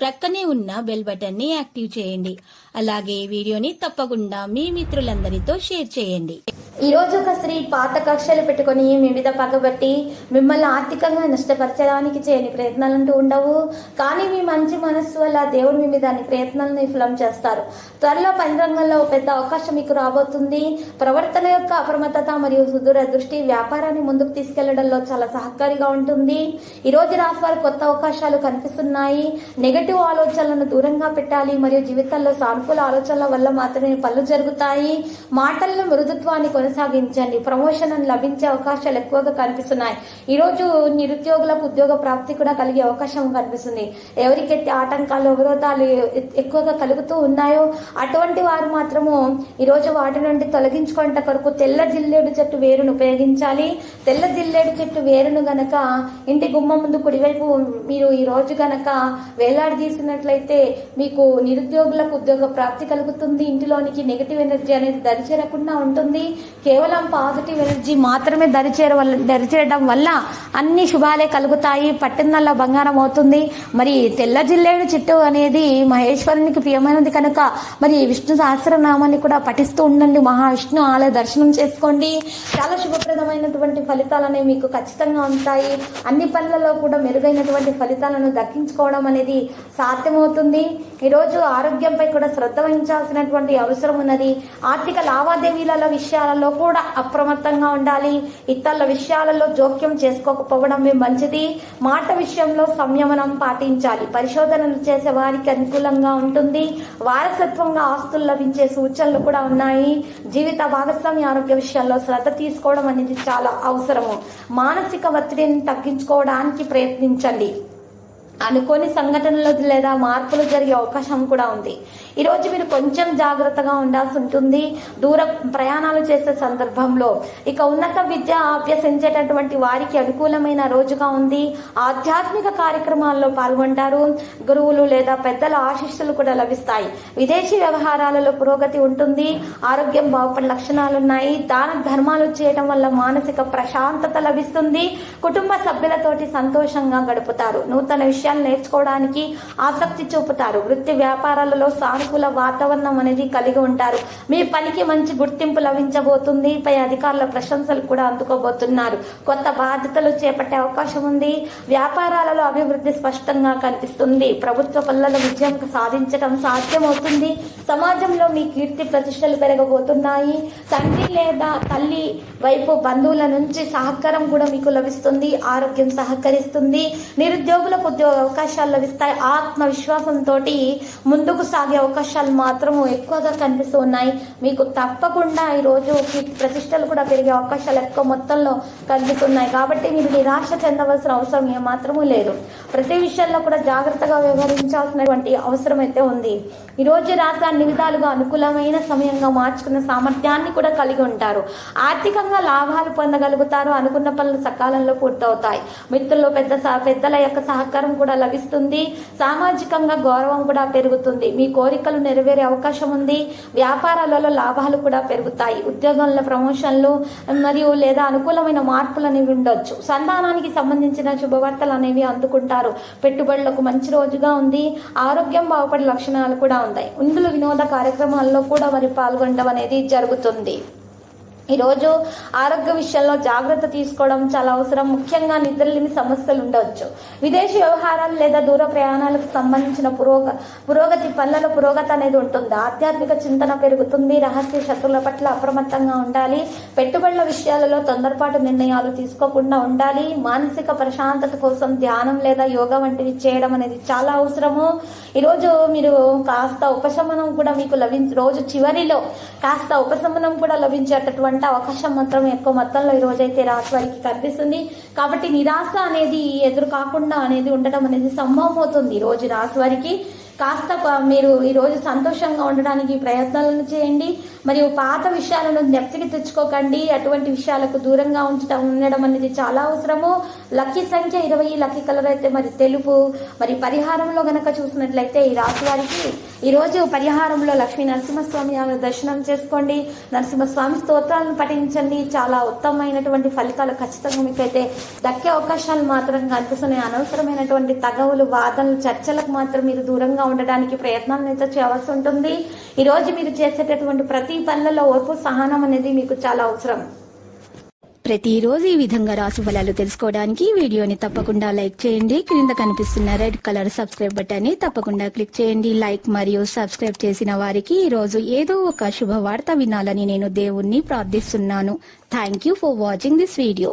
ప్రక్కనే ఉన్న బెల్ బటన్ని యాక్టివ్ చేయండి. అలాగే వీడియోని తప్పకుండా మీ మిత్రులందరితో షేర్ చేయండి. ఈ రోజు ఒక స్త్రీ పాత కక్షలు పెట్టుకొని మీ మీద పగబట్టి మిమ్మల్ని ఆర్థికంగా నష్టపరచడానికి చేయని ప్రయత్నాలు అంటూ ఉండవు. కానీ మీ మంచి మనస్సు వల్ల దేవుడు మీ మీద అన్ని ప్రయత్నాలను విఫలం చేస్తారు. త్వరలో పని రంగంలో పెద్ద అవకాశం మీకు రాబోతుంది. ప్రవర్తన యొక్క అప్రమత్తత మరియు సుదూర దృష్టి వ్యాపారాన్ని ముందుకు తీసుకెళ్ళడంలో చాలా సహకారిగా ఉంటుంది. ఈ రోజు రాశి వారు కొత్త అవకాశాలు కనిపిస్తున్నాయి. నెగటివ్ ఆలోచనలను దూరంగా పెట్టాలి? మరియు జీవితంలో సానుకూల ఆలోచనల వల్ల మాత్రమే పనులు జరుగుతాయి? మాటల్లో మృదుత్వాన్ని కొనసాగించండి. ప్రమోషన్ లభించే అవకాశాలు ఎక్కువగా కనిపిస్తున్నాయి. ఈ రోజు నిరుద్యోగులకు ఉద్యోగ ప్రాప్తి కూడా కలిగే అవకాశం కనిపిస్తుంది. ఎవరికైతే ఆటంకాలు అవరోధాలు ఎక్కువగా కలుగుతూ ఉన్నాయో అటువంటి వారు మాత్రము ఈ రోజు వాటి నుండి తొలగించుకుంట కొరకు తెల్ల జిల్లేడు చెట్టు వేరును ఉపయోగించాలి. తెల్ల జిల్లేడు చెట్టు వేరును గనక ఇంటి గుమ్మ ముందు కుడివైపు మీరు ఈ రోజు గనక వేలాడదీసినట్లయితే మీకు నిరుద్యోగులకు ఉద్యోగ ప్రాప్తి కలుగుతుంది. ఇంటిలోనికి నెగిటివ్ ఎనర్జీ అనేది దరిచేరకుండా ఉంటుంది. కేవలం పాజిటివ్ ఎనర్జీ మాత్రమే దరిచేర దరిచేరడం వల్ల అన్ని శుభాలే కలుగుతాయి. పట్టిందల్లా బంగారం అవుతుంది. మరి తెల్ల జిల్లేడు చెట్టు అనేది మహేశ్వరునికి ప్రియమైనది కనుక మరి విష్ణు సహస్రనామాన్ని కూడా పఠిస్తూ ఉండండి. మహావిష్ణు ఆలయ దర్శనం చేసుకోండి. చాలా శుభప్రదమైనటువంటి ఫలితాలనే మీకు ఖచ్చితంగా ఉంటాయి. అన్ని పనులలో కూడా మెరుగైనటువంటి ఫలితాలను దక్కించుకోవడం అనేది సాధ్యమవుతుంది. ఈరోజు ఆరోగ్యంపై కూడా శ్రద్ధ వహించాల్సినటువంటి అవసరం ఉన్నది. ఆర్థిక లావాదేవీలలో విషయాలలో కూడా అప్రమత్తంగా ఉండాలి. ఇతరుల విషయాలలో జోక్యం చేసుకోకపోవడమే మంచిది. మాట విషయంలో సంయమనం పాటించాలి. పరిశోధనలు చేసే వారికి అనుకూలంగా ఉంటుంది. వారసత్వంగా ఆస్తులు లభించే సూచనలు కూడా ఉన్నాయి. జీవిత భాగస్వామి ఆరోగ్య విషయాల్లో శ్రద్ధ తీసుకోవడం అనేది చాలా అవసరము. మానసిక ఒత్తిడిని తగ్గించుకోవడానికి ప్రయత్నించండి. అనుకోని సంఘటనలు లేదా మార్పులు జరిగే అవకాశం కూడా ఉంది. ఈరోజు మీరు కొంచెం జాగ్రత్తగా ఉండాల్సి ఉంటుంది. దూర ప్రయాణాలు చేసే సందర్భంలో ఇక ఉన్నత విద్య అభ్యసించేటటువంటి వారికి అనుకూలమైన రోజుగా ఉంది. ఆధ్యాత్మిక కార్యక్రమాల్లో పాల్గొంటారు. గురువులు లేదా పెద్దల ఆశీస్సులు కూడా లభిస్తాయి. విదేశీ వ్యవహారాలలో పురోగతి ఉంటుంది. ఆరోగ్యం బాగుపడే లక్షణాలు ఉన్నాయి. దాన ధర్మాలు చేయడం వల్ల మానసిక ప్రశాంతత లభిస్తుంది. కుటుంబ సభ్యులతోటి సంతోషంగా గడుపుతారు. నూతన విషయాలు నేర్చుకోవడానికి ఆసక్తి చూపుతారు. వృత్తి వ్యాపారాలలో సానుకూల వాతావరణం అనేది కలిగి ఉంటారు. మీ పనికి మంచి గుర్తింపు లభించబోతుంది. పై అధికారుల ప్రశంసలు కూడా అందుకోబోతున్నారు. కొత్త బాధ్యతలు చేపట్టే అవకాశం ఉంది. వ్యాపారాలలో అభివృద్ధి స్పష్టంగా కనిపిస్తుంది. ప్రభుత్వ పనులలో విజయం సాధించడం సాధ్యమవుతుంది. సమాజంలో మీ కీర్తి ప్రతిష్టలు పెరగబోతున్నాయి. తండ్రి లేదా తల్లి వైపు బంధువుల నుంచి సహకారం కూడా మీకు లభిస్తుంది. ఆరోగ్యం సహకరిస్తుంది. నిరుద్యోగులకు ఉద్యోగ అవకాశాలు లభిస్తాయి. ఆత్మవిశ్వాసంతో ముందుకు సాగే అవకాశాలు మాత్రం ఎక్కువగా కనిపిస్తూ ఉన్నాయి మీకు తప్పకుండా ఈ రోజు ప్రతిష్టలు కూడా పెరిగే అవకాశాలు ఎక్కువ మొత్తంలో కనిపిస్తున్నాయి. కాబట్టి మీరు నిరాశ చెందవలసిన అవసరం ఏమాత్రము లేదు. ప్రతి విషయంలో కూడా జాగ్రత్తగా వ్యవహరించాల్సినటువంటి అవసరం అయితే ఉంది. ఈరోజు రోజు రాత్రి అన్ని విధాలుగా అనుకూలమైన సమయంగా మార్చుకున్న సామర్థ్యాన్ని కూడా కలిగి ఉంటారు. ఆర్థికంగా లాభాలు పొందగలుగుతారు అనుకున్న పనులు సకాలంలో పూర్తవుతాయి. మిత్రులు పెద్ద పెద్దల యొక్క సహకారం కూడా లభిస్తుంది. సామాజికంగా గౌరవం కూడా పెరుగుతుంది. మీ కోరిక కోరికలు నెరవేరే అవకాశం ఉంది. వ్యాపారాలలో లాభాలు కూడా పెరుగుతాయి. ఉద్యోగంలో ప్రమోషన్లు మరియు లేదా అనుకూలమైన మార్పులు అనేవి ఉండొచ్చు. సంతానానికి సంబంధించిన శుభవార్తలు అనేవి అందుకుంటారు. పెట్టుబడులకు మంచి రోజుగా ఉంది. ఆరోగ్యం బాగుపడే లక్షణాలు కూడా ఉన్నాయి ఇందులో వినోద కార్యక్రమాల్లో కూడా మరి పాల్గొనడం అనేది జరుగుతుంది. ఈరోజు ఆరోగ్య విషయంలో జాగ్రత్త తీసుకోవడం చాలా అవసరం. ముఖ్యంగా నిద్రలేని సమస్యలు ఉండవచ్చు. విదేశీ వ్యవహారాలు లేదా దూర ప్రయాణాలకు సంబంధించిన పురోగ పురోగతి పనులలో పురోగతి అనేది ఉంటుంది. ఆధ్యాత్మిక చింతన పెరుగుతుంది. రహస్య శత్రువుల పట్ల అప్రమత్తంగా ఉండాలి. పెట్టుబడుల విషయాలలో తొందరపాటు నిర్ణయాలు తీసుకోకుండా ఉండాలి. మానసిక ప్రశాంతత కోసం ధ్యానం లేదా యోగా వంటివి చేయడం అనేది చాలా అవసరము. ఈరోజు మీరు కాస్త ఉపశమనం కూడా మీకు లభించ రోజు చివరిలో కాస్త ఉపశమనం కూడా లభించేటటువంటి అవకాశం మాత్రం ఎక్కువ మొత్తంలో ఈ రోజైతే రాశి వారికి కనిపిస్తుంది. కాబట్టి నిరాశ అనేది ఎదురు కాకుండా అనేది ఉండటం అనేది సంభవం అవుతుంది ఈ రోజు రాశి వారికి. కాస్త ప- మీరు ఈరోజు సంతోషంగా ఉండడానికి ప్రయత్నాలను చేయండి. మరియు పాత విషయాలను జ్ఞప్తికి తెచ్చుకోకండి. అటువంటి విషయాలకు దూరంగా ఉంచడం ఉండడం అనేది చాలా అవసరము. లక్కీ సంఖ్య ఇరవై లక్కీ కలర్ అయితే మరి తెలుపు. మరి పరిహారంలో గనక చూసినట్లయితే ఈ రాశి వారికి ఈ రోజు పరిహారంలో లక్ష్మీ నరసింహస్వామి ఆమె దర్శనం చేసుకోండి. నరసింహస్వామి స్తోత్రాలను పఠించండి. చాలా ఉత్తమమైనటువంటి ఫలితాలు ఖచ్చితంగా మీకైతే దక్కే అవకాశాలు మాత్రం కనిపిస్తున్నాయి. అనవసరమైనటువంటి తగవులు వాదనలు చర్చలకు మాత్రం మీరు దూరంగా ఉండడానికి ప్రయత్నం అయితే చేయవలసి ఉంటుంది. ఈరోజు మీరు చేసేటటువంటి ప్రతి పనులలో ఓర్పు సహనం అనేది మీకు చాలా అవసరం. ప్రతిరోజు ఈ విధంగా రాసు ఫలాలు తెలుసుకోవడానికి వీడియోని తప్పకుండా లైక్ చేయండి. క్రింద కనిపిస్తున్న రెడ్ కలర్ సబ్స్క్రైబ్ బటన్ని తప్పకుండా క్లిక్ చేయండి. లైక్ మరియు సబ్స్క్రైబ్ చేసిన వారికి ఈ రోజు ఏదో ఒక శుభవార్త వినాలని నేను దేవుణ్ణి ప్రార్థిస్తున్నాను. Thank you for watching this video